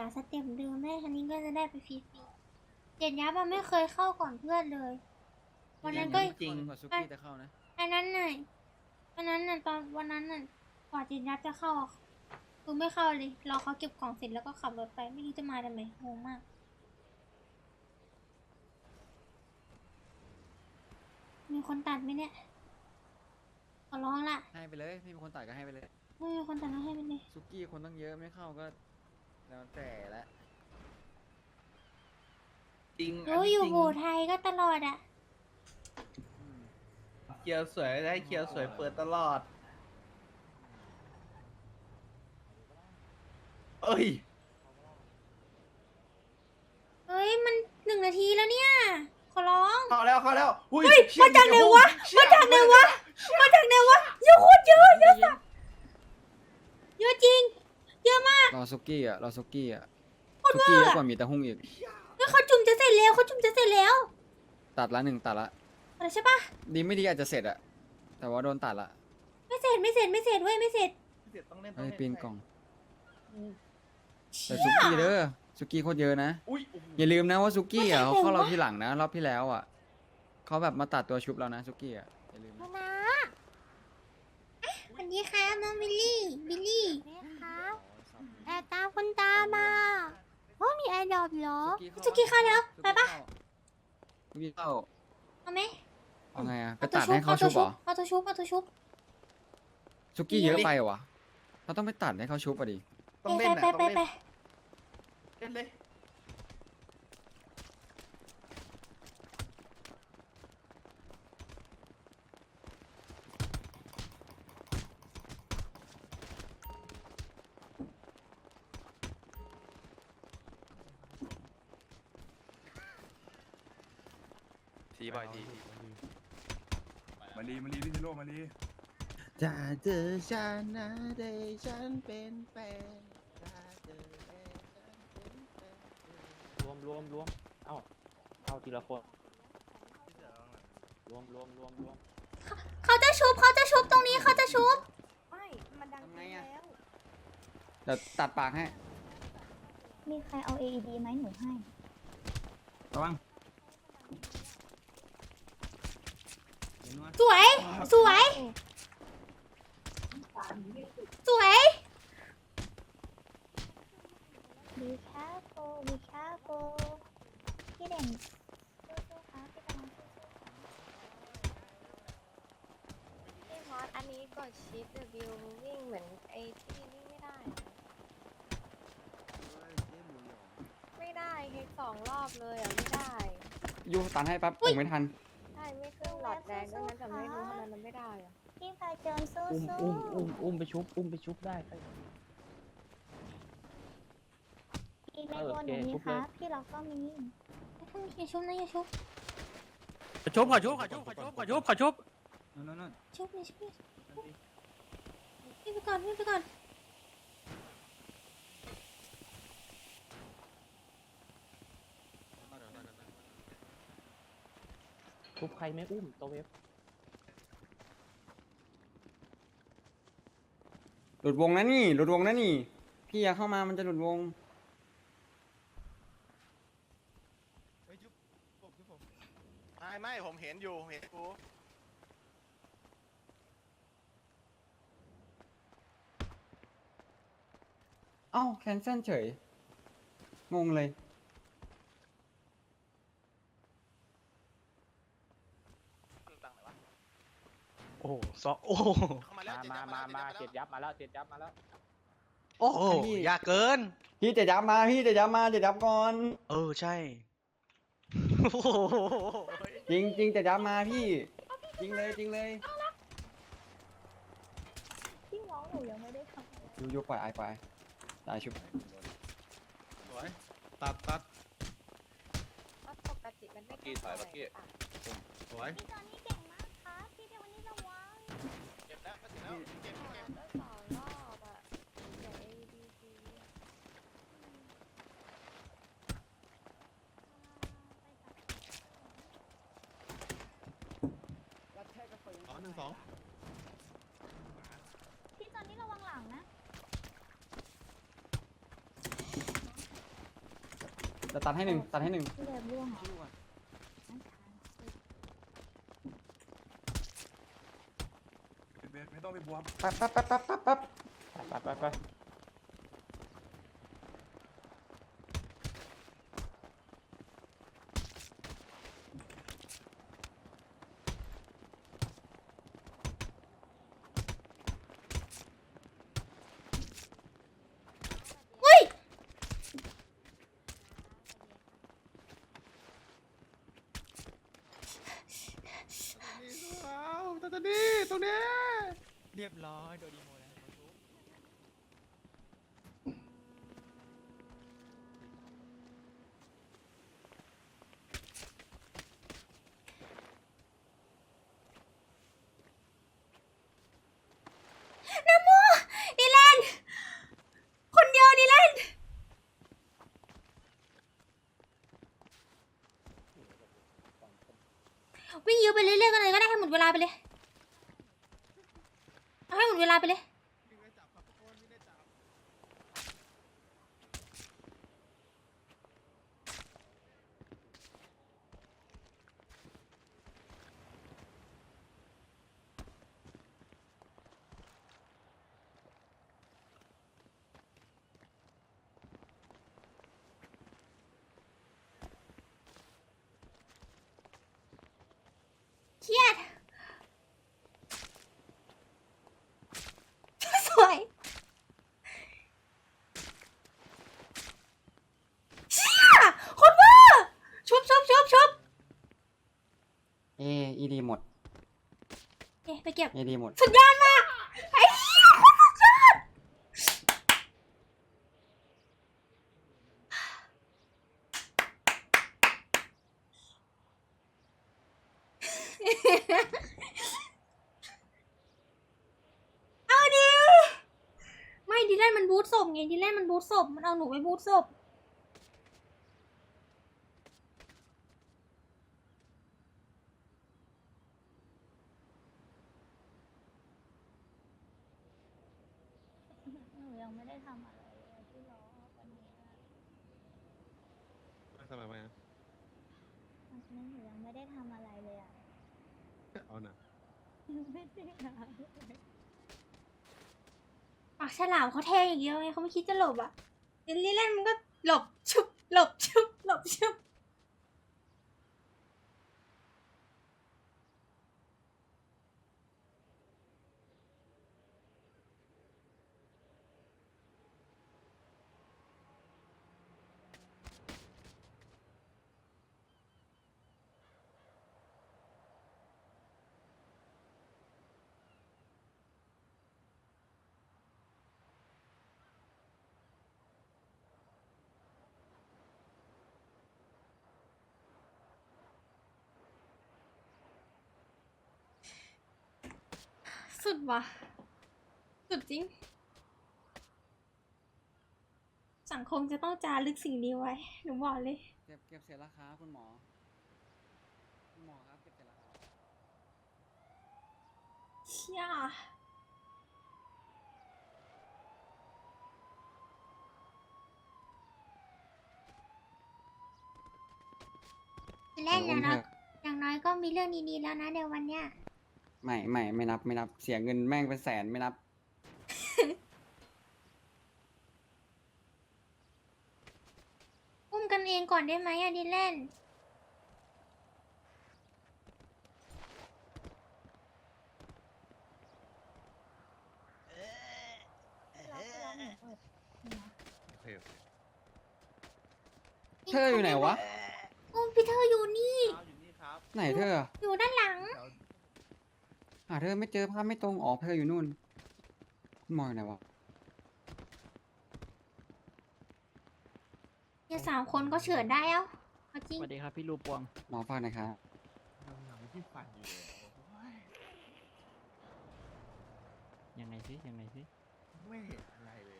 อะสเต็ปเดิมได้ทันนี้ก็จะได้ไปฟรีๆเจ็ดยับมันไม่เคยเข้าก่อนเพื่อนเลย วันนั้นก็ จริงกว่าซุกี้จะเข้านะ อันนั้นน่ะวันนั้นน่ะตอนวันนั้นน่ะกว่าเจ็ดยับจะเข้าอะคือไม่เข้าเลยรอเขาเก็บของเสร็จแล้วก็ขับรถไปไม่รู้จะมาทำไมงงมาก มีคนตัดไหมเนี่ยขอร้องละให้ไปเลยพี่เป็นคนตัดก็ให้ไปเลย ไม่มีคนตัดแล้วให้ไปเลย ซุกี้คนต้องเยอะไม่เข้าก็ แล้วแต่ละจริงรู้อยู่โบไทยก็ตลอดอะอืมเคียวสวยได้เคียวสวยเปิดตลอด เอ้ย เฮ้ย มันหนึ่งนาทีแล้วเนี่ย ขอร้อง เข้าแล้วเข้าแล้วอุ้ยเฮ้ยชี่ยมาจากไหนวะ เชี่ยมาจากไหนวะ มาจากไหนวะเยอะโคตรเยอะเยอะสัสเยอะจริงเยอะมาก รอซุกี้อะรอซุกี้อะซุกี้เยอะกว่ามีแต่หุ้งอีกแล้วเขาจุ่มจะเสร็จแล้วเขาจุ่มจะเสร็จแล้วตัดละหนึ่งตัดละอะไรใช่ปะดีไม่ดีอาจจะเสร็จอะแต่ว่าโดนตัดละไม่เสร็จไม่เสร็จไม่เสร็จเว้ยไม่เสร็จเดี๋ยวต้องเล่นต้เฮ้องยเล่นปีนกล่องเชี่แต่ยซุกี้เด้อซุกี้โคตรเยอะนะ อุ้ยโอ้โหอย่าลืมนะว่าซุกี้อะไม่เขาใช่เข้าเราวะทีหลังนะรอบที่แล้วอะเขาแบบมาตัดตัวชุบเรานะซุกี้อะอย่าลืมนะนะสวัสดีครับน้องบิลลี่ บิลลี่ นี่ครับแอบตามคุณตามาว่ามีแอร์ดรอป เหรอซุกี้เข้าแล้วไปปะซุกี้เข้าเอาไหมเอาไงอะไปเอาตัตัวดให้เขาเอาตัชุวบเหรอเอาตัวชุบเอาตัวชุบซุกี้เยอะไปเหรอวะเราต้องไปตัดให้เขาชุบอะดิต้องไปเล่นไปนะไปต้องไปเล่นเล่นเลย ทีบ่อยทีมาลีมาลีพี่ซิโร่มาลีจะเจอฉันนะได้ฉันเป็นแฟนถ้าเจอได้ฉันเป็นแฟนรวมรวมรวมเอ้าเข้าทีละคนรวมรวมรวมรวมเขาจะชุบเขาจะชุบตรงนี้เขาจะชุบไม่มันดังทำไงอะแล้วเดี๋ยวตัดปากให้ มีใครเอา AED ไหมหนูให้ระวัง สวย สวย สวย Be careful Be careful พี่เด่นสู้ๆครับพี่กำลังสู้พี่พอดอันนี้กดชิป W วิ่งเหมือนไอ้ที่นี่ไม่ได้ ไม่ได้เฮกสองรอบเลยอะ ไม่ได้ ยูตัดให้แป๊บผมไม่ทัน ใช่ไม่ขึ้นหลอดแดงด้วยนะแต่ไม่รู้ทำไมมันไม่ได้อะๆพี่พายเจินสู้อุ้มๆอุ้มอุ้มอุ้มไปชุบ อุ้มไปชุบได้ไปพี่ในเออตัวหนูโอเคมีชุบคเลยรับพี่เราก็มีอย่าชุบนะอย่าชุบชุบขอชุบขอชุบขอชุบขอชุบขอชุบ นั่นนั่นนั่นชุบเลยชุบเลยพี่ไปก่อนพี่ไปก่อน ชุบใครไม่อุ้มตัวเว็บหลุดวงนะนี่ หลุดวงนะนี่ พี่อยากเข้ามามันจะหลุดวง ไม่ไม่ผมเห็นอยู่เห็นกูเอ้าแคนเซิลเฉย งงเลย โอ้โหซอโอ้โหมามามามาเจ็ดยับมาแล้วเจ็ดยับมาแล้วโอ้โหพี่ยากเกิน พี่จะยับมาพี่จะยับมาจะยับก่อน เออใช่โอ้โหจริงจริงจะยับมาพี่ จริงเลยจริงเลยพี่น้องหนูยังไม่ได้ทำอะไรยูยูปล่อยไอไปตายชุบสวยตัดตัดก็ปกติมันไม่กี้ถอยเมื่อกี้อะสวย แล้วก็ถึงแล้วเก็บเก็บก็สองรอบอะแต่ ADC สองหนึ่งสองพี่จอนนี่ระวังหลังนะจะตัดให้หนึ่งตัดให้หนึ่งพี่เดินร่วงเหรอ ชิวอะ นั่นทานสิ เบส ไม่ต้องไปบวมแป๊บแป๊บแป๊บแป๊บแป๊บแป๊บไปไปไปอุ้ยว้าวตรงนี้ตรงนี้ เรียบร้อยโดนดีโมแล้วน้ำมูดีแลนคนเดียวดีแลนวิ่งยื้อไปเรื่อยๆกันเลยก็ได้ให้หมดเวลาไปเลย เวลาไปเลย เครียด สวยเชี่ยคนว่าชุบชุบชุบชุบ เออีดีหมด เอ๊ะไปเก็บเอดีหมด สุดยอดมาก ไอ้เหี้ยโคตรสุดยอด เอาดิไม่ดีแลนมันบูทศพไงดีแลนมันบูทศพมันเอาหนูไปบูทศพ หนูยังไม่ได้ทำอะไรเลยที่รอวันนี้อะ ทำไมวะ วั นนี้หนูยังไม่ได้ทำอะไรเลยอะเอาหน่ะหนูไม่ได้ทำปากฉลามเขาแทงอย่างเดียวไงเขาไม่คิดจะหลบอะเดลลี่เล่นมันก็หลบชุบหลบชุบหลบชุบ สุดว่ะ สุดจริง สังคมจะต้องจารึกสิ่งนี้ไว้ หนูบอกเลย เก็บเก็บเสร็จแล้วครับคุณหมอ คุณหมอครับเก็บเสร็จแล้วครับเชี่ยเล่นขอบนะคุณเนาะครับอย่างน้อยก็มีเรื่องดีๆแล้วนะเดี๋ยววันเนี้ย ไม่ไม่ไม่นับไม่นับเสียเงินแม่งเป็นแสนไม่นับ อุ้มกันเองก่อนได้ไหมอะดิเล่นแล้วแล้วหนูเปิดนี่นะโอเคโอเคเธออยู่ไหนวะอุ้มพี่เธออยู่นี่ อยู่นี่ครับ ไหนเธอ อยู่ด้านหลัง หาเธอไม่เจอภาพไม่ตรงอ๋อเธออยู่นู่นคุณหมออยู่ไหนวะเนี่ยสามคนก็เฉือนได้เอ้าเอาจริง สวัสดีครับพี่ลูปวง หมอฝากหน่อยครับหนังที่ฟันอยู่เลยโอ้ยยังไงสิยังไงสิไม่เห็นอะไรเลยอะ